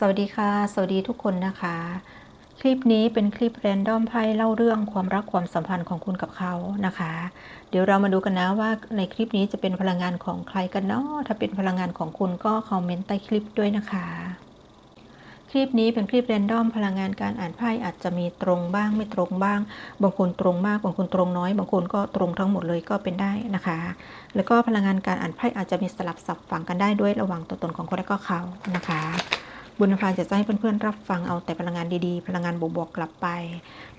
สวัสดีค่ะ สวัสดีทุกคนนะคะ คลิปนี้เป็นคลิปแรนดอมไพ่เล่าเรื่องความรักความสัมพันธ์ของคุณกับเขานะคะ เดี๋ยวเรามาดูกันนะว่าในคลิปนี้จะเป็นพลังงานของใครกันเนาะถ้าเป็นพลังงานของคุณก็คอมเมนต์ใต้คลิปด้วยนะคะ คลิปนี้เป็นคลิปแรนดอมพลังงานการอ่านไพ่อาจจะมีตรงบ้างไม่ตรงบ้าง บางคนตรงมาก บางคนตรงน้อย บางคนก็ตรงทั้งหมดเลยก็เป็นได้นะคะ แล้วก็พลังงานการอ่านไพ่อาจจะมีสลับสับฝังกันได้ด้วยระหว่างตัวตนของคนและก็เขานะคะ บุญพานจะให้เพื่อนๆรับฟังเอาแต่พลังงานดีๆ พลังงานบวกๆกลับไป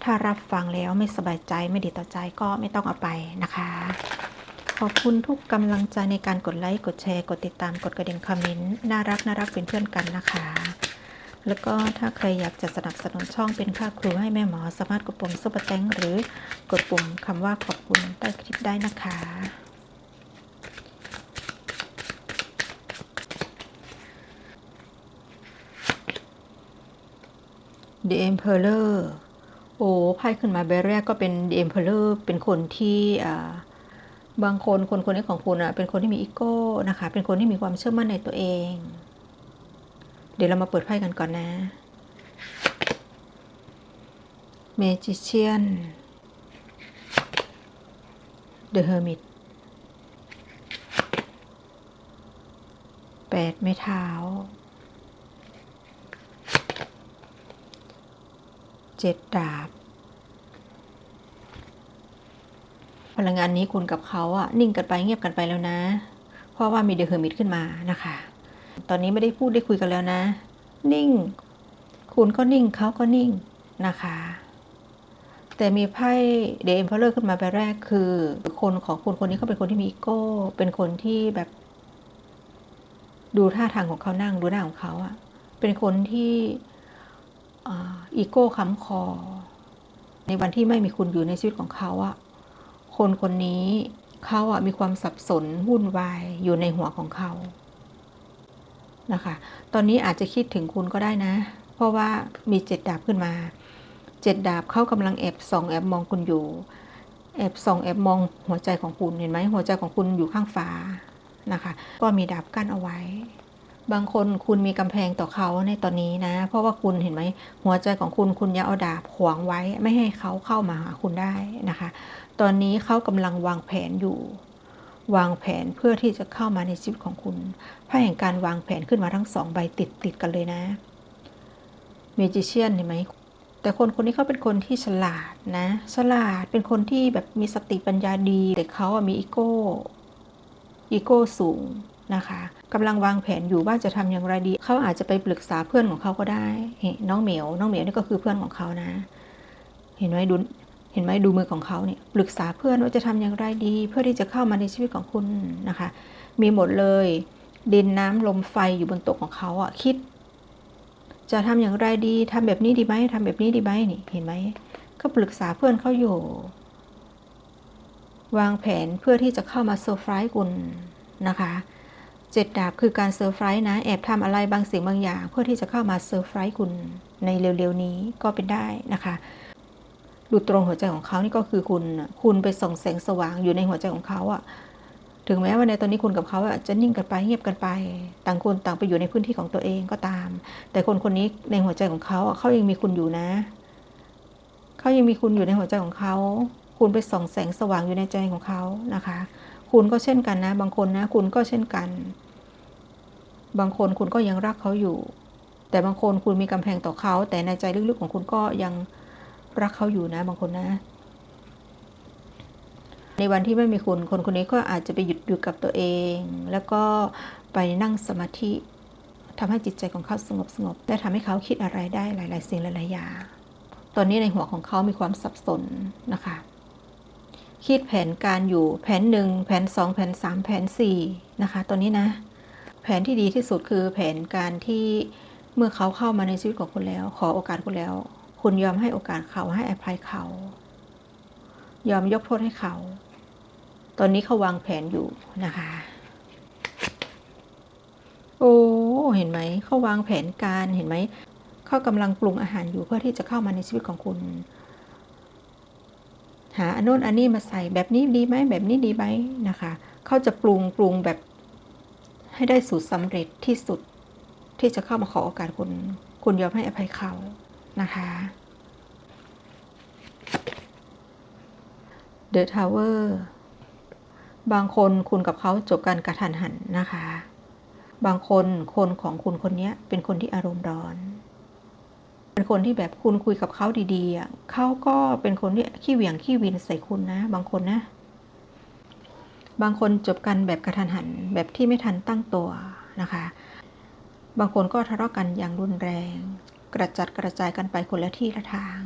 ถ้ารับฟังแล้วไม่สบายใจไม่ดีต่อใจก็ไม่ต้องเอาไปนะคะ ขอบคุณทุกกำลังใจในการกดไลค์กดแชร์กดติดตามกดกระดิ่งคอมเมนต์น่ารักน่ารักเป็นเพื่อนกันนะคะ แล้วก็ถ้าใครอยากจะสนับสนุนช่องเป็นค่าครูให้แม่หมอสามารถกดปุ่มซุปเปอร์แตงหรือกดปุ่มคำว่าขอบคุณใต้คลิปได้นะคะ The Emperor โอ้ไพ่ขึ้นมาใบแรกก็เป็น The Emperor เป็นคนที่อ่าบางคนคนคนนี้ของคุณอะเป็นคนที่มีอีโก้นะคะ เป็นคนที่มีความเชื่อมั่นในตัวเอง เดี๋ยวเรามาเปิดไพ่กันก่อนนะ Magician The Hermit แปดไม้เท้า เจ็ดดาบ พลังงานนี้คุณกับเขาอะนิ่งกันไปเงียบกันไปแล้วนะ เพราะว่ามีเดอะเฮอร์มิตขึ้นมานะคะ ตอนนี้ไม่ได้พูดได้คุยกันแล้วนะ นิ่ง คุณก็นิ่งเขาก็นิ่งนะคะ แต่มีไพ่เดอะเอ็มเพลเลอร์ขึ้นมาใบแรกคือ คนของคุณคนนี้เขาเป็นคนที่มีอีโก้ เป็นคนที่แบบ ดูท่าทางของเขานั่งดูหน้าของเขาอะเป็นคนที่ อีโก้ค้ำคอ ในวันที่ไม่มีคุณอยู่ในชีวิตของเขาอะคนคนนี้เขาอะมีความสับสนวุ่นวายอยู่ในหัวของเขานะคะ ตอนนี้อาจจะคิดถึงคุณก็ได้นะ เพราะว่ามีเจ็ดดาบขึ้นมา เจ็ดดาบเขากำลังแอบส่องแอบมองคุณอยู่ แอบส่องแอบมองหัวใจของคุณเห็นไหมหัวใจของคุณอยู่ข้างฝานะคะ ก็มีดาบกั้นเอาไว้ บางคนคุณมีกำแพงต่อเขาในตอนนี้นะ เพราะว่าคุณเห็นไหมหัวใจของคุณคุณยังเอาดาบขวางไว้ไม่ให้เขาเข้ามาหาคุณได้นะคะ ตอนนี้เขากำลังวางแผนอยู่ วางแผนเพื่อที่จะเข้ามาในชีวิตของคุณไพ่แห่งการวางแผนขึ้นมาทั้งสองใบติดติดกันเลยนะเมจิเชียนเห็นไหมแต่คนคนนี้เขาเป็นคนที่ฉลาดนะ ฉลาดเป็นคนที่แบบมีสติปัญญาดี แต่เขาอะมีอีโก้อีโก้สูงนะคะ กำลังวางแผนอยู่ว่าจะทำอย่างไรดี เขาอาจจะไปปรึกษาเพื่อนของเขาก็ได้เห็นน้องเหมียว น้องเหมียวนี่ก็คือเพื่อนของเขานะ เห็นไหมดู เห็นไหมดูมือของเขาเนี่ยปรึกษาเพื่อนว่าจะทำอย่างไรดี เพื่อที่จะเข้ามาในชีวิตของคุณนะคะ มีหมดเลย ดินน้ำลมไฟอยู่บนโต๊ะของเขาอะคิด จะทำอย่างไรดีทำแบบนี้ดีไหมทำแบบนี้ดีไหมนี่เห็นไหมก็ปรึกษาเพื่อนเขาอยู่ วางแผนเพื่อที่จะเข้ามาเซอร์ไพรส์คุณนะคะ เจ็ดดาบคือการเซอร์ไพรส์นะ แอบทำอะไรบางสิ่งบางอย่าง เพื่อที่จะเข้ามาเซอร์ไพรส์คุณในเร็วๆนี้ก็เป็นได้นะคะดูตรงหัวใจของเขานี่ก็คือคุณคุณไปส่องแสงสว่างอยู่ในหัวใจของเขาอะถึงแม้ว่าในตอนนี้คุณกับเขาอะจะนิ่งกันไปเงียบกันไป ต่างคนต่างไปอยู่ในพื้นที่ของตัวเองก็ตาม แต่คนคนนี้ในหัวใจของเขาเขายังมีคุณอยู่นะ เขายังมีคุณอยู่ในหัวใจของเขา คุณไปส่องแสงสว่างอยู่ในใจของเขานะคะ คุณก็เช่นกันนะ บางคนนะ คุณก็เช่นกัน บางคนคุณก็ยังรักเขาอยู่ แต่บางคนคุณมีกำแพงต่อเขา แต่ในใจลึกๆของคุณก็ยังรักเขาอยู่นะ บางคนนะ ในวันที่ไม่มีคุณ คนคนนี้ก็อาจจะไปหยุดอยู่กับตัวเอง แล้วก็ไปนั่งสมาธิทำให้จิตใจของเขาสงบสงบและทำให้เขาคิดอะไรได้หลาย ๆ สิ่งหลาย ๆ อย่าง ตอนนี้ในหัวของเขามีความสับสนนะคะ คิดแผนการอยู่แผนหนึ่งแผนสองแผนสามแผนสี่นะคะตอนนี้นะ แผนที่ดีที่สุดคือแผนการที่เมื่อเขาเข้ามาในชีวิตของคุณแล้ว ขอโอกาสคุณแล้ว คุณยอมให้โอกาสเขาให้อภัยเขา ยอมยกโทษให้เขา ตอนนี้เขาวางแผนอยู่นะคะ โอ้เห็นไหมเขาวางแผนการเห็นไหมเขากำลังปรุงอาหารอยู่เพื่อที่จะเข้ามาในชีวิตของคุณ หาอันโน้นอันนี้มาใส่แบบนี้ดีไหมแบบนี้ดีไหมนะคะเขาจะปรุงปรุงแบบให้ได้สูตรสำเร็จที่สุดที่จะเข้ามาขอโอกาสคุณ คุณยอมให้อภัยเขานะคะ The Tower บางคนคุณกับเขาจบกันกระทันหันนะคะ บางคนคนของคุณคนนี้เป็นคนที่อารมณ์ร้อน เป็นคนที่แบบคุณคุยกับเขาดีๆเขาก็เป็นคนที่ขี้เหวี่ยงขี้วินใส่คุณนะ บางคนนะ บางคนจบกันแบบกระทันหัน แบบที่ไม่ทันตั้งตัวนะคะ บางคนก็ทะเลาะกันอย่างรุนแรง กระจัดกระจายกันไปคนละที่ละทาง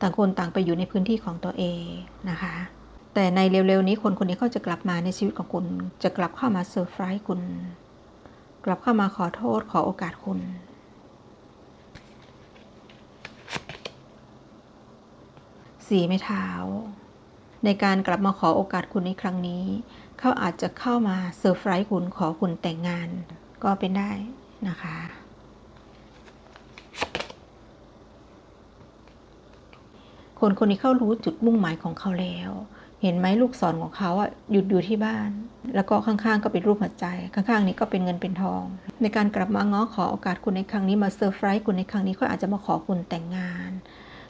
ต่างคนต่างไปอยู่ในพื้นที่ของตัวเองนะคะ แต่ในเร็วๆนี้คนคนนี้เขาจะกลับมาในชีวิตของคุณ จะกลับเข้ามาเซอร์ไพรส์คุณ กลับเข้ามาขอโทษขอโอกาสคุณ สีไม้เท้า ในการกลับมาขอโอกาสคุณในครั้งนี้ เขาอาจจะเข้ามาเซอร์ไพรส์คุณขอคุณแต่งงาน ก็เป็นได้นะคะ คนคนนี้เขารู้จุดมุ่งหมายของเขาแล้ว เห็นไหมลูกศรของเขาอะหยุดอยู่ที่บ้าน แล้วก็ข้างๆ ก็เป็นรูปหัวใจ ข้างๆ นี้ก็เป็นเงินเป็นทอง ในการกลับมาง้อขอโอกาสคุณในครั้งนี้มาเซอร์ไพรส์คุณในครั้งนี้เขาอาจจะมาขอคุณแต่งงาน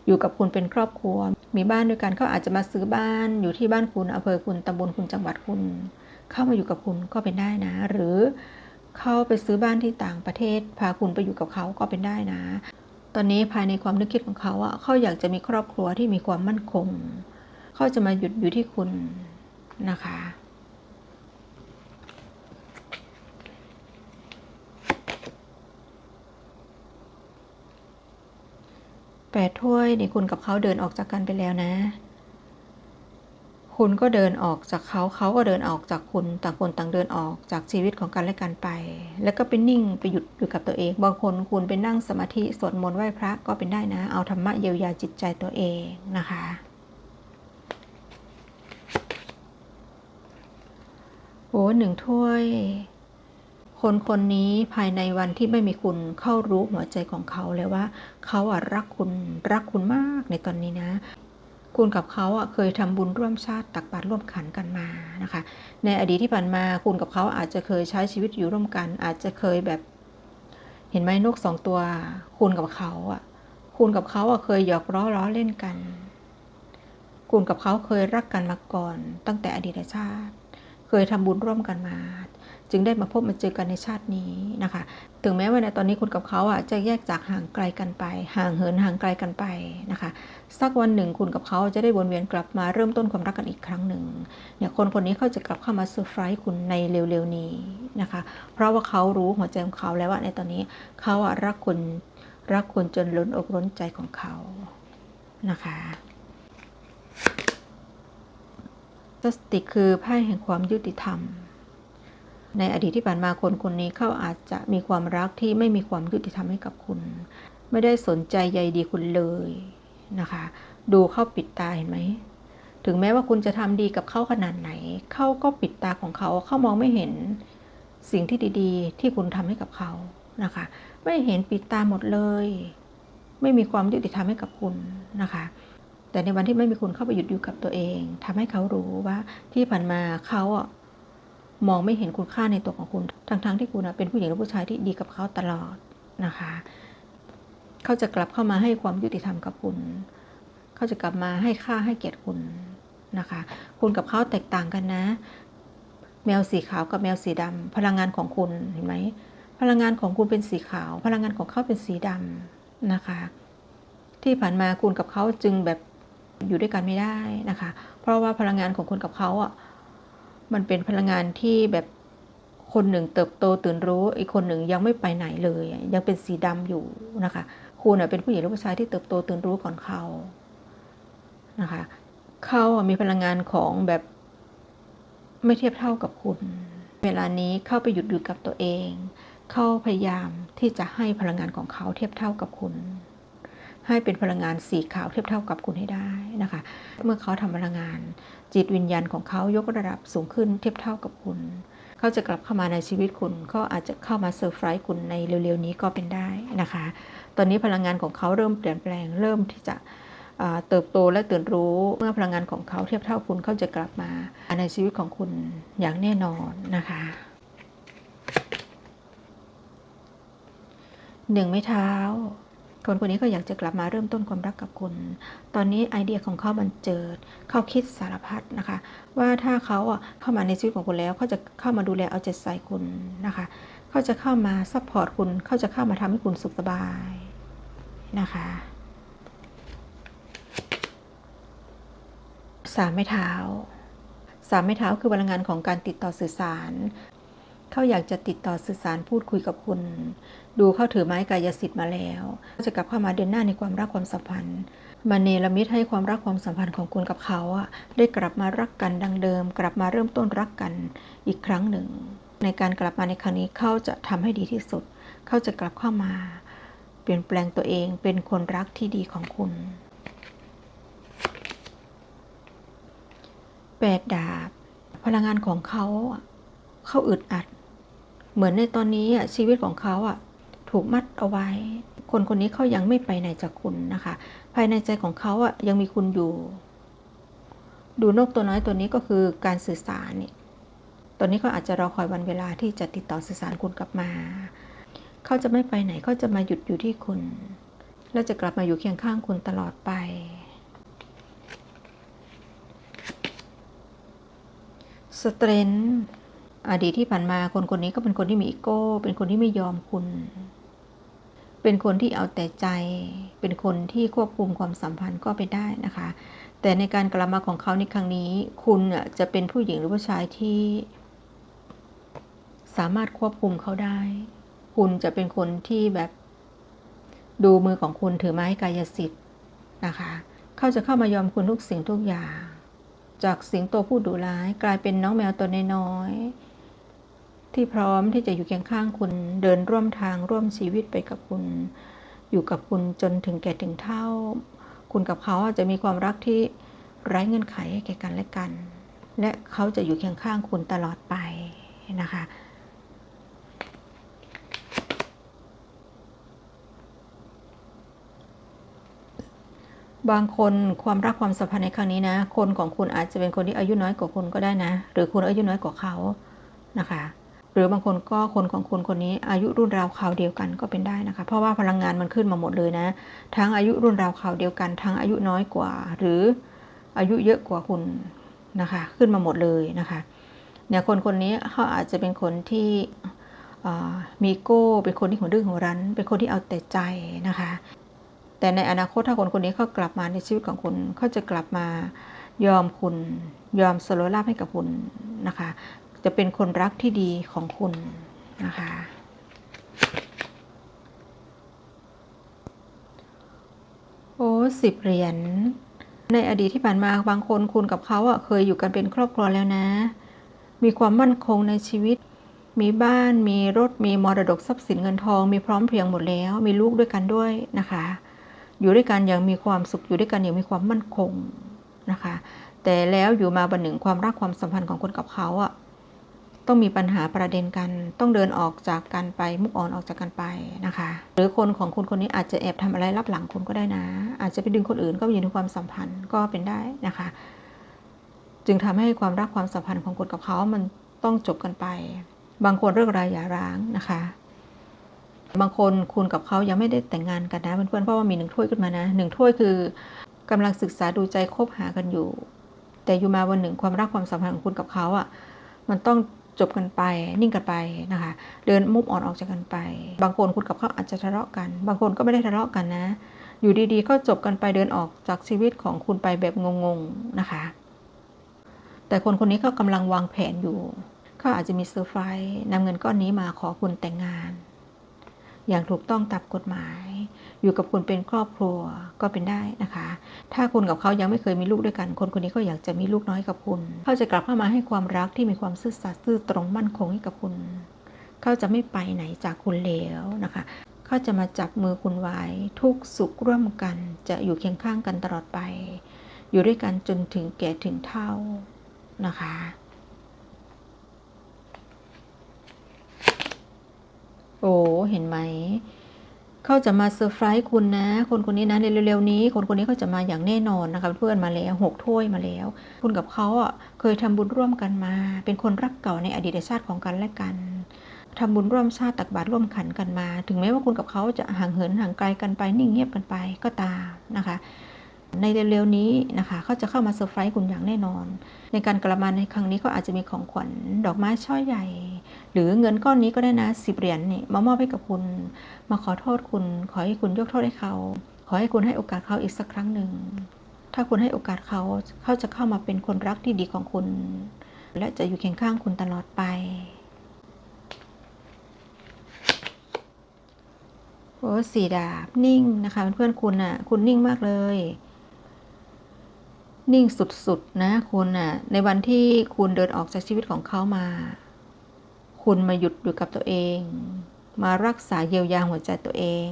อยู่กับคุณเป็นครอบครัว มีบ้านด้วยกันเขาอาจจะมาซื้อบ้านอยู่ที่บ้านคุณอำเภอคุณตำบลคุณจังหวัดคุณ เข้ามาอยู่กับคุณก็เป็นได้นะ หรือเข้าไปซื้อบ้านที่ต่างประเทศ พาคุณไปอยู่กับเขาก็เป็นได้นะ ตอนนี้ภายในความนึกคิดของเขาอะเขาอยากจะมีครอบครัวที่มีความมั่นคงเขาจะมาหยุดอยู่ที่คุณนะคะ แปดถ้วยนี่คุณกับเขาเดินออกจากกันไปแล้วนะ คุณก็เดินออกจากเขาเขาก็เดินออกจากคุณต่างคนต่างเดินออกจากชีวิตของกันและกันไป แล้วก็ไปนิ่งไปหยุดอยู่กับตัวเอง บางคนคุณไปนั่งสมาธิสวดมนต์ไหว้พระก็เป็นได้นะ เอาธรรมะเยียวยาจิตใจตัวเองนะคะโอ้หนึ่งถ้วย คนคนนี้ภายในวันที่ไม่มีคุณเข้ารู้หัวใจของเขาแล้วว่า เขาอะรักคุณรักคุณมากในตอนนี้นะ คุณกับเขาอะเคยทำบุญร่วมชาติตักบาตรร่วมขันกันมานะคะ ในอดีตที่ผ่านมาคุณกับเขาอาจจะเคยใช้ชีวิตอยู่ร่วมกัน อาจจะเคยแบบ เห็นไหมนกสองตัว คุณกับเขาอะคุณกับเขาอะเคยหยอกล้อล้อเล่นกัน คุณกับเขาเคยรักกันมาก่อน ตั้งแต่อดีตชาติ เคยทำบุญร่วมกันมา จึงได้มาพบมาเจอกันในชาตินี้นะคะ ถึงแม้ว่าในตอนนี้คุณกับเขาอะจะแยกจากห่างไกลกันไป ห่างเหินห่างไกลกันไปนะคะ สักวันหนึ่งคุณกับเขาจะได้วนเวียนกลับมาเริ่มต้นความรักกันอีกครั้งหนึ่งเนี่ยคนคนนี้เขาจะกลับเข้ามาเซอร์ไพรส์คุณในเร็วๆนี้นะคะ เพราะว่าเขารู้หัวใจของเขาแล้วว่าในตอนนี้เขาอะรักคุณรักคุณจนล้นอกล้นใจของเขานะคะสติคือไพ่แห่งความยุติธรรม ในอดีตที่ผ่านมาคนคนนี้เขาอาจจะมีความรักที่ไม่มีความยุติธรรมให้กับคุณ ไม่ได้สนใจใยดีคุณเลยนะคะ ดูเข้าปิดตาเห็นไหมถึงแม้ว่าคุณจะทำดีกับเขาขนาดไหน เขาก็ปิดตาของเขา เขามองไม่เห็นสิ่งที่ดีๆ ที่คุณทำให้กับเขานะคะ ไม่เห็นปิดตาหมดเลย ไม่มีความยุติธรรมให้กับคุณนะคะ แต่ในวันที่ไม่มีคุณเข้าไปหยุดอยู่กับตัวเองทำให้เขารู้ว่าที่ผ่านมาเขาอะ มองไม่เห็นคุณค่าในตัวของคุณ ทั้งๆที่คุณเป็นผู้หญิงหรือผู้ชายที่ดีกับเขาตลอดนะคะ เขาจะกลับเข้ามาให้ความยุติธรรมกับคุณ เขาจะกลับมาให้ค่าให้เกียรติคุณนะคะ คุณกับเขาแตกต่างกันนะ แมวสีขาวกับแมวสีดำพลังงานของคุณเห็นไหม พลังงานของคุณเป็นสีขาว พลังงานของเขาเป็นสีดำนะคะ ที่ผ่านมาคุณกับเขาจึงแบบอยู่ด้วยกันไม่ได้นะคะ เพราะว่าพลังงานของคุณกับเขาอะ มันเป็นพลังงานที่แบบคนหนึ่งเติบโตตื่นรู้ อีกคนหนึ่งยังไม่ไปไหนเลย ยังเป็นสีดำอยู่นะคะ คุณเป็นผู้หญิงหรือผู้ชายที่เติบโตตื่นรู้ก่อนเขานะคะ เขามีพลังงานของแบบไม่เทียบเท่ากับคุณ เวลานี้เข้าไปหยุดอยู่กับตัวเอง เข้าพยายามที่จะให้พลังงานของเขาเทียบเท่ากับคุณ ให้เป็นพลังงานสีขาวเทียบเท่ากับคุณให้ได้นะคะ เมื่อเขาทำพลังงาน จิตวิญญาณของเขายกระดับสูงขึ้นเทียบเท่ากับคุณ เขาจะกลับเข้ามาในชีวิตคุณก็อาจจะเข้ามาเซอร์ไพรส์คุณในเร็วๆนี้ก็เป็นได้นะคะ ตอนนี้พลังงานของเขาเริ่มเปลี่ยนแปลง เริ่มที่จะเติบโตและตื่นรู้เมื่อพลังงานของเขาเทียบเท่าคุณเขาจะกลับมาในชีวิตของคุณอย่างแน่นอนนะคะหนึ่งไม้เท้า คนคนนี้ก็อยากจะกลับมาเริ่มต้นความรักกับคุณ ตอนนี้ไอเดียของเขามันเจิด เขาคิดสารพัดนะคะ ว่าถ้าเขาอะเข้ามาในชีวิตของคุณแล้วเขาจะเข้ามาดูแลเอาใจใส่คุณนะคะ เขาจะเข้ามาซัพพอร์ตคุณ เขาจะเข้ามาทำให้คุณสุขสบายนะคะสามไม้เท้าสามไม้เท้าคือพลังงานของการติดต่อสื่อสาร เขาอยากจะติดต่อสื่อสารพูดคุยกับคุณ ดูเข้าถือไม้กายสิทธิ์มาแล้วเขาจะกลับเข้ามาเดินหน้าในความรักความสัมพันธ์มาเนรมิตให้ความรักความสัมพันธ์ของคุณกับเขาอะได้กลับมารักกันดังเดิม กลับมาเริ่มต้นรักกันอีกครั้งหนึ่ง ในการกลับมาในครั้งนี้เขาจะทำให้ดีที่สุด เขาจะกลับเข้ามา เปลี่ยนแปลงตัวเองเป็นคนรักที่ดีของคุณแปดดาบ พลังงานของเขา เขาอึดอัด เหมือนในตอนนี้ชีวิตของเขาอะถูกมัดเอาไว้ คนคนนี้เขายังไม่ไปไหนจากคุณนะคะ ภายในใจของเขาอะยังมีคุณอยู่ ดูนกตัวน้อยตัวนี้ก็คือการสื่อสารนี่ตอนนี้เขาอาจจะรอคอยวันเวลาที่จะติดต่อสื่อสารคุณกลับมาเขาจะไม่ไปไหนเขาจะมาหยุดอยู่ที่คุณ และจะกลับมาอยู่เคียงข้างคุณตลอดไป สเตรนท์ อดีตที่ผ่านมาคนคนนี้ก็เป็นคนที่มีอีโก้ เป็นคนที่ไม่ยอมคุณ เป็นคนที่เอาแต่ใจ เป็นคนที่ควบคุมความสัมพันธ์ก็ไปได้นะคะ แต่ในการกลับมาของเขาในครั้งนี้ คุณน่ะจะเป็นผู้หญิงหรือผู้ชายที่ สามารถควบคุมเขาได้ คุณจะเป็นคนที่แบบดูมือของคุณถือไม้กายสิทธิ์นะคะ เขาจะเข้ามายอมคุณทุกสิ่งทุกอย่าง จากสิงโตผู้ดุร้ายกลายเป็นน้องแมวตัวน้อย ที่พร้อมที่จะอยู่เคียงข้างคุณเดินร่วมทางร่วมชีวิตไปกับคุณ อยู่กับคุณจนถึงแก่ถึงเท่า คุณกับเขาอาจจะมีความรักที่ไร้เงื่อนไขให้แก่กันและกัน และเขาจะอยู่เคียงข้างคุณตลอดไปนะคะบางคนความรักความสัมพันธ์ในครั้งนี้นะ คนของคุณอาจจะเป็นคนที่อายุน้อยกว่าคุณก็ได้นะ หรือคุณอายุน้อยกว่าเขานะคะ หรือบางคนก็คนของคุณคนนี้อายุรุ่นราวคราวเดียวกันก็เป็นได้นะคะ เพราะว่าพลังงานมันขึ้นมาหมดเลยนะ ทั้งอายุรุ่นราวคราวเดียวกัน ทั้งอายุน้อยกว่า หรืออายุเยอะกว่าคุณนะคะ ขึ้นมาหมดเลยนะคะเนี่ยคนคนนี้เขาอาจจะเป็นคนที่มีโก้ เป็นคนที่หัวดื้อหัวรั้น เป็นคนที่เอาแต่ใจนะคะ แต่ในอนาคตถ้าคนคนนี้เขากลับมาในชีวิตของคุณเขาจะกลับมายอมคุณยอมสโลลาภให้กับคุณนะคะ จะเป็นคนรักที่ดีของคุณนะคะ โอ้สิบเหรียญในอดีตที่ผ่านมาบางคนคุณกับเขาอะเคยอยู่กันเป็นครอบครัวแล้วนะ มีความมั่นคงในชีวิต มีบ้าน มีรถ มีมรดกทรัพย์สินเงินทอง มีพร้อมเพรียงหมดแล้ว มีลูกด้วยกันด้วยนะคะ อยู่ด้วยกันอย่างมีความสุข อยู่ด้วยกันอย่างมีความมั่นคงนะคะ แต่แล้วอยู่มาบันหนึ่งความรักความสัมพันธ์ของคนกับเขาอะ ต้องมีปัญหาประเด็นกัน ต้องเดินออกจากกันไป มุกอ่อนออกจากกันไปนะคะ หรือคนของคุณคนนี้อาจจะแอบทำอะไรรับหลังคุณก็ได้นะ อาจจะไปดึงคนอื่นก็มีในความสัมพันธ์ก็เป็นได้นะคะ จึงทำให้ความรักความสัมพันธ์ของคุณกับเขามันต้องจบกันไป บางคนเลิกรายหย่าร้างนะคะ บางคนคุณกับเขายังไม่ได้แต่งงานกันนะเพื่อนๆเพราะว่ามีหนึ่งถ้วยขึ้นมานะหนึ่งถ้วยคือกำลังศึกษาดูใจคบหากันอยู่ แต่อยู่มาวันหนึ่งความรักความสัมพันธ์ของคุณกับเขาอะมันต้อง จบกันไป นิ่งกันไปนะคะ เดินมุฟอ่อนออกจากกันไป บางคนคุณกับเขาอาจจะทะเลาะกัน บางคนก็ไม่ได้ทะเลาะกันนะ อยู่ดีๆ ก็จบกันไปเดินออกจากชีวิตของคุณไปแบบงงๆนะคะ แต่คนคนนี้ก็กำลังวางแผนอยู่เขาอาจจะมีเซอร์ไพรส์นำเงินก้อนนี้มาขอคุณแต่งงาน อย่างถูกต้องตามกฎหมาย อยู่กับคุณเป็นครอบครัวก็เป็นได้นะคะ ถ้าคุณกับเขายังไม่เคยมีลูกด้วยกัน คนคนนี้ก็อยากจะมีลูกน้อยกับคุณ เขาจะกลับเข้ามาให้ความรักที่มีความซื่อสัตย์ซื่อตรงมั่นคงให้กับคุณ เขาจะไม่ไปไหนจากคุณแล้วนะคะ เขาจะมาจับมือคุณไว้ทุกสุขร่วมกัน จะอยู่เคียงข้างกันตลอดไป อยู่ด้วยกันจนถึงแก่ถึงเท่านะคะโอ้ เห็นไหม เขาจะมาเซอร์ไพรส์คุณนะ คนคนนี้นะในเร็วๆนี้ คนคนนี้เขาจะมาอย่างแน่นอนนะคะเพื่อนมาแล้วหกถ้วยมาแล้ว คุณกับเขาอะเคยทำบุญร่วมกันมา เป็นคนรักเก่าในอดีตชาติของกันและกันทำบุญร่วมชาติตักบาตรร่วมขันกันมา ถึงแม้ว่าคุณกับเขาจะห่างเหินห่างไกลกันไปนิ่งเงียบกันไปก็ตามนะคะ ในเร็วๆนี้นะคะเขาจะเข้ามาเซอร์ไพรส์คุณอย่างแน่นอน ในการกลับมาในครั้งนี้ก็อาจจะมีของขวัญดอกไม้ช่อใหญ่ หรือเงินก้อนนี้ก็ได้นะสิบเหรียญนี่มามอบให้กับคุณ มาขอโทษคุณ ขอให้คุณยกโทษให้เขา ขอให้คุณให้โอกาสเขาอีกสักครั้งหนึ่ง ถ้าคุณให้โอกาสเขาเขาจะเข้ามาเป็นคนรักที่ดีของคุณ และจะอยู่เคียงข้างคุณตลอดไปโอ้สีดาบนิ่งนะคะเพื่อนๆคุณอะ คุณนิ่งมากเลย นิ่งสุดๆนะคุณอะ ในวันที่คุณเดินออกจากชีวิตของเขามา คุณมาหยุดอยู่กับตัวเอง มารักษาเยียวยาหัวใจตัวเอง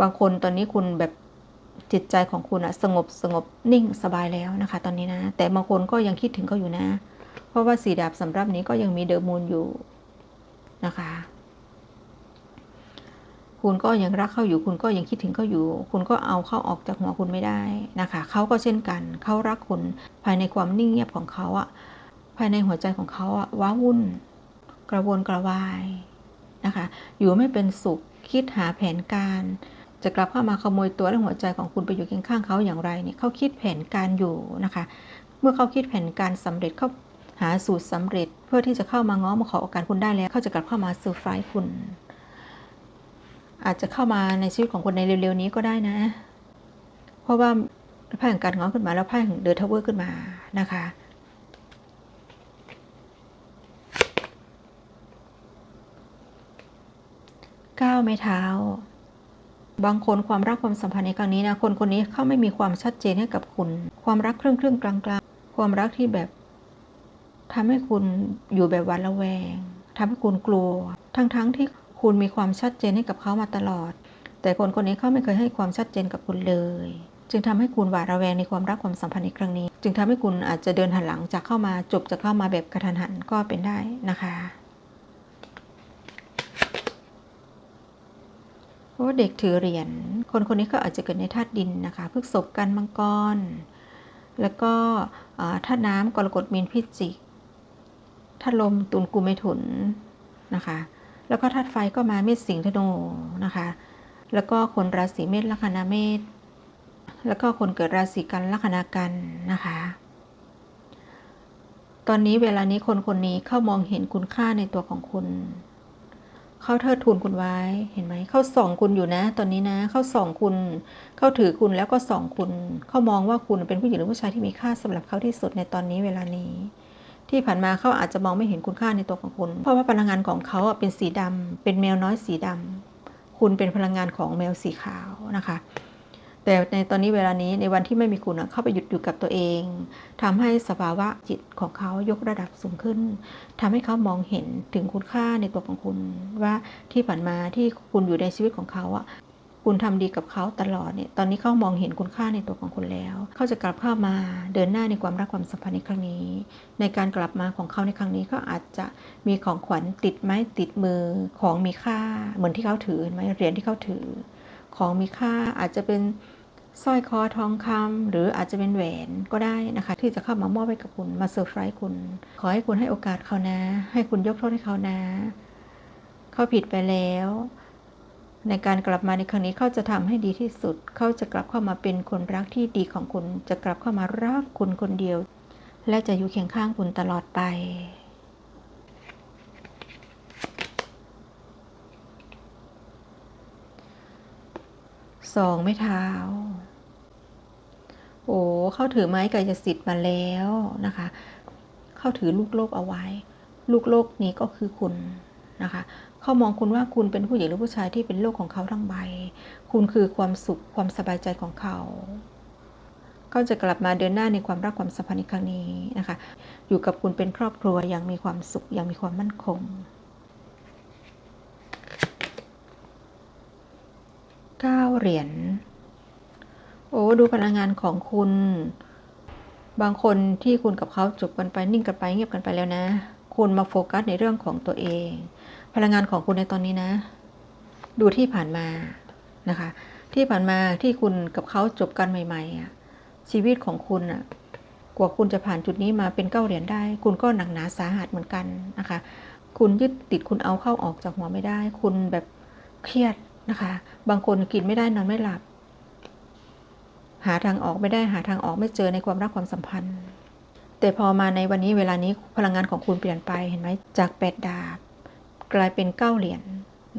บางคนตอนนี้คุณแบบจิตใจของคุณอะสงบสงบนิ่งสบายแล้วนะคะ ตอนนี้นะ แต่บางคนก็ยังคิดถึงเขาอยู่นะ เพราะว่าสีดาบสำหรับนี้ก็ยังมีเดอะมูนอยู่นะคะ คุณก็ยังรักเขาอยู่ คุณก็ยังคิดถึงเขาอยู่ คุณก็เอาเขาออกจากหัวคุณไม่ได้นะคะเขาก็เช่นกันเขารักคุณภายในความนิ่งเงียบของเขาอะภายในหัวใจของเขาอะว้าวุ่น กระวนกระวายนะคะ อยู่ไม่เป็นสุขคิดหาแผนการ จะกลับเข้ามาขโมยตัวและหัวใจของคุณไปอยู่เคียงข้างเขาอย่างไรเนี่ยเขาคิดแผนการอยู่นะคะ เมื่อเขาคิดแผนการสำเร็จเขาหาสูตรสำเร็จ เพื่อที่จะเข้ามาง้อมาขอโอกาสคุณได้แล้วเขาจะกลับเข้ามาเซอร์ไพรส์คุณ อาจจะเข้ามาในชีวิตของคุณในเร็วๆนี้ก็ได้นะ เพราะว่าไพ่แห่งการง้อขึ้นมาแล้วไพ่แห่งเดอะทาวเวอร์ขึ้นมานะคะก้าวไม่เท้า บางคนความรักความสัมพันธ์ในครั้งนี้นะคนคนนี้เขาไม่มีความชัดเจนให้กับคุณ ความรักครึ่งครึ่งกลางกลางๆความรักที่แบบทำให้คุณอยู่แบบหวันระแวงทำให้คุณกลัว ทั้งๆทที่ คุณมีความชัดเจนให้กับเขามาตลอด แต่คนคนนี้เขาไม่เคยให้ความชัดเจนกับคุณเลย จึงทำให้คุณหวาดระแวงในความรักความสัมพันธ์ในครั้งนี้ จึงทำให้คุณอาจจะเดินหันหลังจากเข้ามาจบจะเข้ามาแบบกระทันหันก็เป็นได้นะคะเพราะว่าเด็กถือเหรียญคนคนนี้ก็อาจจะเกิดในธาตุดินนะคะพฤกษบกันมังกร แล้วก็ธาตุน้ำกรกฎมีนพิจิกธาตุลมตุลกุมเมถุนนะคะ แล้วก็ธาตุไฟก็มาเมษสิงห์ธนูนะคะ แล้วก็คนราศีเมษลัคนาเมษแล้วก็คนเกิดราศีกันลัคนากันนะคะ ตอนนี้เวลานี้คนคนนี้เข้ามองเห็นคุณค่าในตัวของคุณ เขาเทิดทูนคุณไว้เห็นไหมเขาส่องคุณอยู่นะ ตอนนี้นะเขาส่องคุณเขาถือคุณแล้วก็ส่องคุณเขามองว่าคุณเป็นผู้หญิงหรือผู้ชายที่มีค่าสำหรับเขาที่สุดในตอนนี้เวลานี้ ที่ผ่านมาเขาอาจจะมองไม่เห็นคุณค่าในตัวของคุณ เพราะว่าพลังงานของเขาเป็นสีดำเป็นแมวน้อยสีดำคุณเป็นพลังงานของแมวสีขาวนะคะ แต่ในตอนนี้เวลานี้ในวันที่ไม่มีคุณเข้าไปหยุดอยู่กับตัวเองทำให้สภาวะจิตของเขายกระดับสูงขึ้นทำให้เขามองเห็นถึงคุณค่าในตัวของคุณ ว่าที่ผ่านมาที่คุณอยู่ในชีวิตของเขาอะ คุณทำดีกับเขาตลอดเนี่ยตอนนี้เขามองเห็นคุณค่าในตัวของคุณแล้ว เขาจะกลับเข้ามาเดินหน้าในความรักความสัมพันธ์ในครั้งนี้ ในการกลับมาของเขาในครั้งนี้ก็อาจจะมีของขวัญติดไม้ติดมือของมีค่า เหมือนที่เขาถือไหมเหรียญที่เขาถือ ของมีค่าอาจจะเป็นสร้อยคอทองคำหรืออาจจะเป็นแหวนก็ได้นะคะ ที่จะเข้ามามอบให้กับคุณมาเซอร์ไพรส์คุณ ขอให้คุณให้โอกาสเขานะ ให้คุณยกโทษให้เขานะ เขาผิดไปแล้ว ในการกลับมาในครั้งนี้เขาจะทำให้ดีที่สุด เขาจะกลับเข้ามาเป็นคนรักที่ดีของคุณ จะกลับเข้ามารักคุณคนเดียว และจะอยู่เคียงข้างคุณตลอดไป สองไม่เท้า โอ้เขาถือไม้กายสิทธิ์มาแล้วนะคะ เขาถือลูกโลกเอาไว้ ลูกโลกนี้ก็คือคุณ นะคะเขามองคุณว่าคุณเป็นผู้หญิงหรือผู้ชายที่เป็นโลกของเขาทั้งใบ คุณคือความสุขความสบายใจของเขาเขาจะกลับมาเดินหน้าในความรักความสัมพันธ์ในครั้งนี้นะคะ อยู่กับคุณเป็นครอบครัวอย่างมีความสุขอย่างมีความมั่นคงเก้าเหรียญ โอ้ ดูพลังงานของคุณ บางคนที่คุณกับเขาจบกันไปนิ่งกันไปเงียบกันไปแล้วนะ คุณมาโฟกัสในเรื่องของตัวเอง พลังงานของคุณในตอนนี้นะ ดูที่ผ่านมานะคะ ที่ผ่านมาที่คุณกับเขาจบกันใหม่ๆอะชีวิตของคุณอะกว่าคุณจะผ่านจุดนี้มาเป็นเก้าเหรียญได้ คุณก็หนักหนาสาหัสเหมือนกันนะคะคุคุณยึดติดคุณเอาเข้าออกจากหัวไม่ได้ คุณแบบเครียดนะคะ บางคนกินไม่ได้นอนไม่หลับ หาทางออกไม่ได้หาทางออกไม่เจอในความรักความสัมพันธ์ แต่พอมาในวันนี้เวลานี้พลังงานของคุณเปลี่ยนไปเห็นไหมจากแปดดาบ กลายเป็นเก้าเหรียญ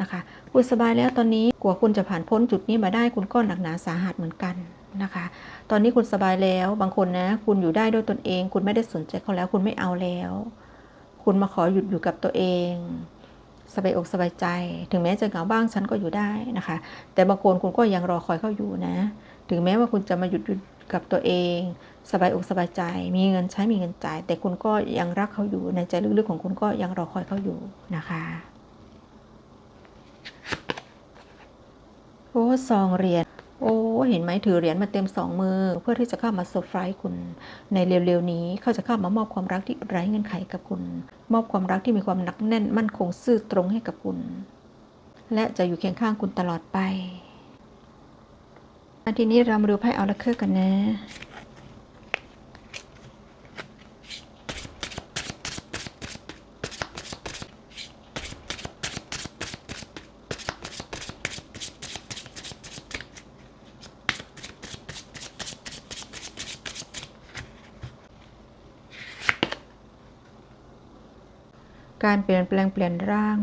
นะคะ คุณสบายแล้วตอนนี้กว่าคุณจะผ่านพ้นจุดนี้มาได้คุณก็หนักหนาสาหัสเหมือนกันนะคะ ตอนนี้คุณสบายแล้วบางคนนะ คุณอยู่ได้ด้วยตนเอง คุณไม่ได้สนใจเขาแล้ว คุณไม่เอาแล้ว คุณมาขอหยุดอยู่กับตัวเองสบายอกสบายใจ ถึงแม้จะเหงาบ้างฉันก็อยู่ได้นะคะ แต่บางคนคุณก็ยังรอคอยเขาอยู่นะ ถึงแม้ว่าคุณจะมาหยุดหยุดกับตัวเอง สบายอกสบายใจ มีเงินใช้มีเงินจ่าย แต่คุณก็ยังรักเขาอยู่ในใจลึกๆของคุณก็ยังรอคอยเขาอยู่นะคะโอ้ซองเหรียญโอ้เห็นไหมถือเหรียญมาเต็มสองมือ เพื่อที่จะเข้ามาเซอร์ไพรส์คุณในเร็วๆนี้เขาจะเข้ามามอบความรักที่ไร้เงื่อนไขกับคุณ มอบความรักที่มีความหนักแน่นมั่นคงซื่อตรงให้กับคุณ และจะอยู่เคียงข้างคุณตลอดไปอันทีนี้เรามาดูไพ่เอาละเคอร์กันนะ การเปลี่ยนแปลงเปลี่ยนร่าง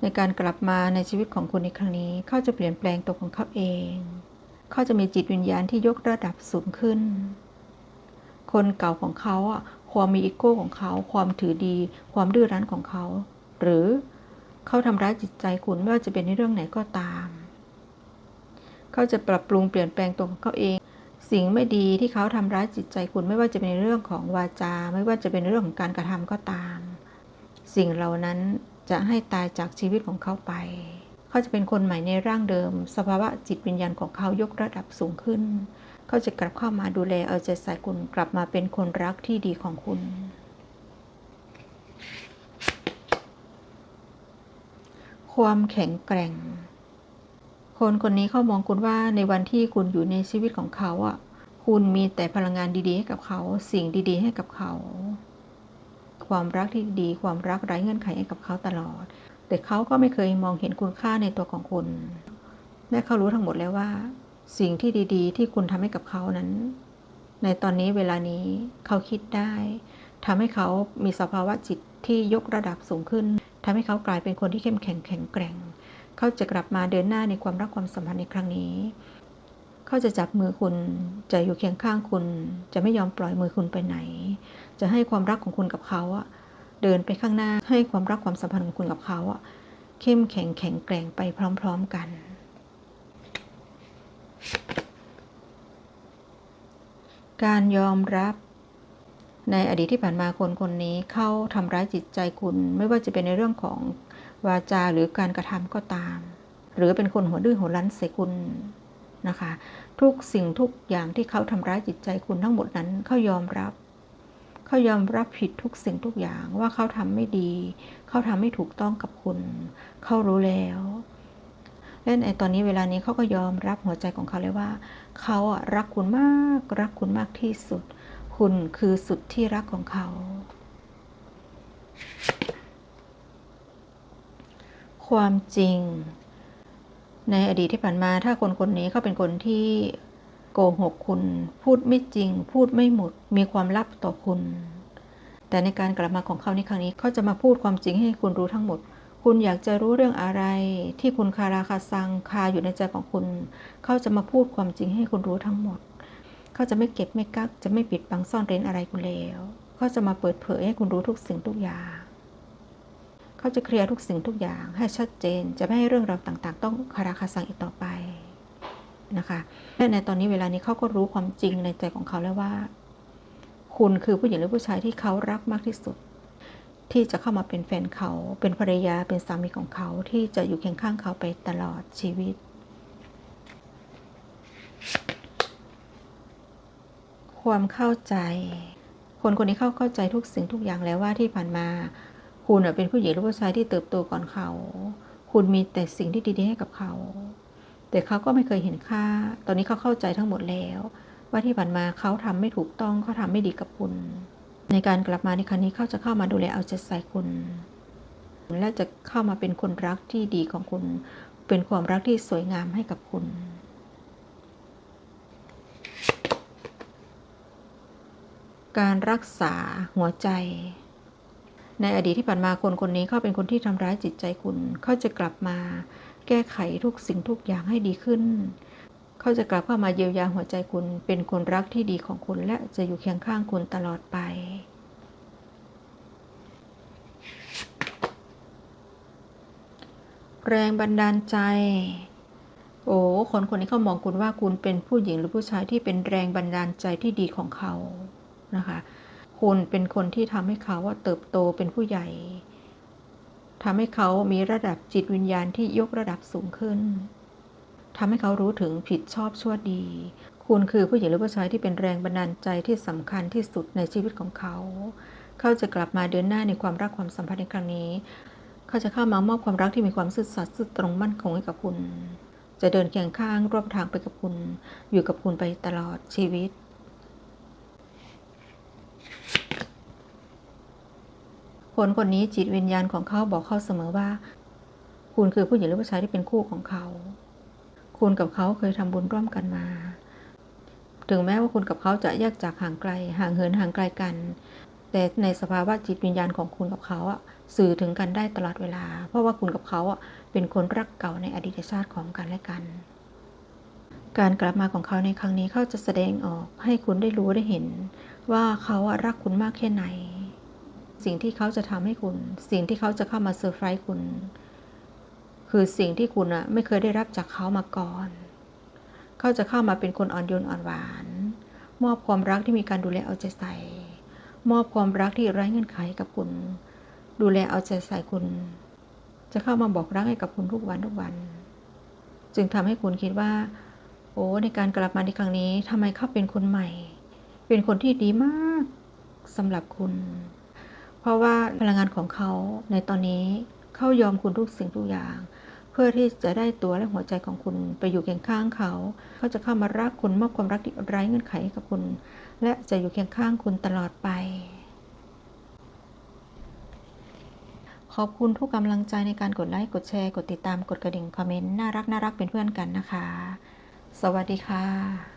ในการกลับมาในชีวิตของคุณในครั้งนี้ เขาจะเปลี่ยนแปลงตัวของเขาเอง เขาจะมีจิตวิญญาณที่ยกระดับสูงขึ้น คนเก่าของเขาอะความมีอีโก้ของเขา ความถือดี ความดื้อรั้นของเขา หรือเขาทำร้ายจิตใจคุณไม่ว่าจะเป็นในเรื่องไหนก็ตาม เขาจะปรับปรุงเปลี่ยนแปลงตัวของเขาเอง สิ่งไม่ดีที่เขาทำร้ายจิตใจคุณไม่ว่าจะเป็นเรื่องของวาจา ไม่ว่าจะเป็นในเรื่องของการกระทำก็ตาม สิ่งเหล่านั้นจะให้ตายจากชีวิตของเขาไป เขาจะเป็นคนใหม่ในร่างเดิม สภาวะจิตวิญญาณของเขายกระดับสูงขึ้น เขาจะกลับเข้ามาดูแลเอาใจใส่คุณกลับมาเป็นคนรักที่ดีของคุณ ความแข็งแกร่ง คนคนนี้เขามองคุณว่าในวันที่คุณอยู่ในชีวิตของเขาอะ คุณมีแต่พลังงานดีๆให้กับเขา สิ่งดีๆให้กับเขา ความรักที่ดี ความรักไร้เงื่อนไขให้กับเขาตลอด แต่เขาก็ไม่เคยมองเห็นคุณค่าในตัวของคุณและเขารู้ทั้งหมดแล้วว่า สิ่งที่ดีๆ ที่คุณทำให้กับเขานั้น ในตอนนี้เวลานี้เขาคิดได้ทำให้เขามีสภาวะจิตที่ยกระดับสูงขึ้นทำให้เขากลายเป็นคนที่เข้มแข็งแข็งแกร่ง เขาจะกลับมาเดินหน้าในความรักความสัมพันธ์ในครั้งนี้ เขาจะจับมือคุณ จะอยู่เคียงข้างคุณ จะไม่ยอมปล่อยมือคุณไปไหน จะให้ความรักของคุณกับเขาอะเดินไปข้างหน้า ให้ความรักความสัมพันธ์ของคุณกับเขาอะเข้มแข็งแข็งแกร่งไปพร้อม ๆกัน การยอมรับในอดีตที่ผ่านมาคนคนนี้เข้าทำร้ายจิตใจคุณ ไม่ว่าจะเป็นในเรื่องของ วาจาหรือการกระทำก็ตาม หรือเป็นคนหัวดื้อหัวรั้นใส่คุณนะคะ ทุกสิ่งทุกอย่างที่เขาทำร้ายจิตใจคุณทั้งหมดนั้นเขายอมรับ เขายอมรับผิดทุกสิ่งทุกอย่างว่าเขาทำไม่ดี เขาทำไม่ถูกต้องกับคุณ เขารู้แล้วและในตอนนี้เวลานี้เขาก็ยอมรับหัวใจของเขาเลยว่า เขาอะรักคุณมาก รักคุณมากที่สุด คุณคือสุดที่รักของเขา ความจริง ในอดีตที่ผ่านมาถ้าคนคนนี้เขาเป็นคนที่โกหกคุณ พูดไม่จริง พูดไม่หมด มีความลับต่อคุณ แต่ในการกลับมาของเขาในครั้งนี้เขาจะมาพูดความจริงให้คุณรู้ทั้งหมด คุณอยากจะรู้เรื่องอะไร ที่คุณคาราคาซังคาอยู่ในใจของคุณเขาจะมาพูดความจริงให้คุณรู้ทั้งหมดเขาจะไม่เก็บไม่กัก จะไม่ปิดบังซ่อนเร้นอะไรคุณแล้วเขาจะมาเปิดเผยให้คุณรู้ทุกสิ่งทุกอย่าง เขาจะเคลียร์ทุกสิ่งทุกอย่างให้ชัดเจน จะไม่ให้เรื่องราวต่าง ๆ ต้องคาราคาซังอีกต่อไปนะคะและในตอนนี้เวลานี้เขาก็รู้ความจริงในใจของเขาแล้วว่า คุณคือผู้หญิงหรือผู้ชายที่เขารักมากที่สุด ที่จะเข้ามาเป็นแฟนเขา เป็นภรรยาเป็นสามีของเขาที่จะอยู่เคียงข้างเขาไปตลอดชีวิต ความเข้าใจ คนคนนี้เข้าเข้าใจทุกสิ่งทุกอย่างแล้วว่าที่ผ่านมา คุณเป็นผู้หญิงหรือผู้ชายที่เติบโตก่อนเขา คุณมีแต่สิ่งที่ดีๆให้กับเขา แต่เขาก็ไม่เคยเห็นค่า ตอนนี้เขาเข้าใจทั้งหมดแล้ว ว่าที่ผ่านมาเขาทำไม่ถูกต้องเขาทำไม่ดีกับคุณ ในการกลับมาในครั้งนี้เขาจะเข้ามาดูแลเอาใจใส่คุณและจะเข้ามาเป็นคนรักที่ดีของคุณ เป็นความรักที่สวยงามให้กับคุณการรักษาหัวใจ ในอดีตที่ผ่านมาคนคนนี้เขาเป็นคนที่ทำร้ายจิตใจคุณ เขาจะกลับมา แก้ไขทุกสิ่งทุกอย่างให้ดีขึ้น เขาจะกลับเข้ามาเยียวยาหัวใจคุณ เป็นคนรักที่ดีของคุณ และจะอยู่เคียงข้างคุณตลอดไปแรงบันดาลใจ โอ้ คนคนนี้เขามองคุณว่าคุณเป็นผู้หญิงหรือผู้ชายที่เป็นแรงบันดาลใจที่ดีของเขา นะคะ คุณเป็นคนที่ทำให้เขาว่าเติบโตเป็นผู้ใหญ่ทำให้เขามีระดับจิตวิญญาณที่ยกระดับสูงขึ้นทำให้เขารู้ถึงผิดชอบชั่วดี คุณคือผู้หญิงหรือผู้ชายที่เป็นแรงบันดาลใจที่สำคัญที่สุดในชีวิตของเขา เขาจะกลับมาเดินหน้าในความรักความสัมพันธ์ในครั้งนี้ เขาจะเข้ามามอบความรักที่มีความซื่อสัตย์ซื่อตรงมั่นคงให้กับคุณ จะเดินเคียงข้างร่วมทางไปกับคุณ อยู่กับคุณไปตลอดชีวิต คนคนนี้จิตวิญญาณของเขาบอกเขาเสมอว่า คุณคือผู้หญิงหรือผู้ชายที่เป็นคู่ของเขา คุณกับเขาเคยทำบุญร่วมกันมา ถึงแม้ว่าคุณกับเขาจะแยกจากห่างไกล ห่างเหินห่างไกลกัน แต่ในสภาวะจิตวิญญาณของคุณกับเขาอะสื่อถึงกันได้ตลอดเวลา เพราะว่าคุณกับเขาอะเป็นคนรักเก่าในอดีตชาติของกันและกัน การกลับมาของเขาในครั้งนี้เขาจะแสดงออกให้คุณได้รู้ได้เห็น ว่าเขารักคุณมากแค่ไหน สิ่งที่เขาจะทำให้คุณ สิ่งที่เขาจะเข้ามาเซอร์ไพรส์คุณ คือสิ่งที่คุณอะไม่เคยได้รับจากเขามาก่อน เขาจะเข้ามาเป็นคนอ่อนโยนอ่อนหวาน มอบความรักที่มีการดูแลเอาใจใส่ มอบความรักที่ไร้เงื่อนไขกับคุณ ดูแลเอาใจใส่คุณ จะเข้ามาบอกรักให้กับคุณทุกวันทุกวัน จึงทำให้คุณคิดว่า โอ้ในการกลับมาในครั้งนี้ทำไมเขาเป็นคนใหม่ เป็นคนที่ดีมากสำหรับคุณ เพราะว่าพลังงานของเขาในตอนนี้เขายอมคุณทุกสิ่งทุกอย่าง เพื่อที่จะได้ตัวและหัวใจของคุณไปอยู่เคียงข้างเขา เขาจะเข้ามารักคุณมอบความรักที่ไร้เงื่อนไขให้กับคุณ และจะอยู่เคียงข้างคุณตลอดไป ขอบคุณทุกกำลังใจในการกดไลค์กดแชร์ กดติดตามกดกระดิ่งคอมเมนต์น่ารักน่ารักเป็นเพื่อนกันนะคะ สวัสดีค่ะ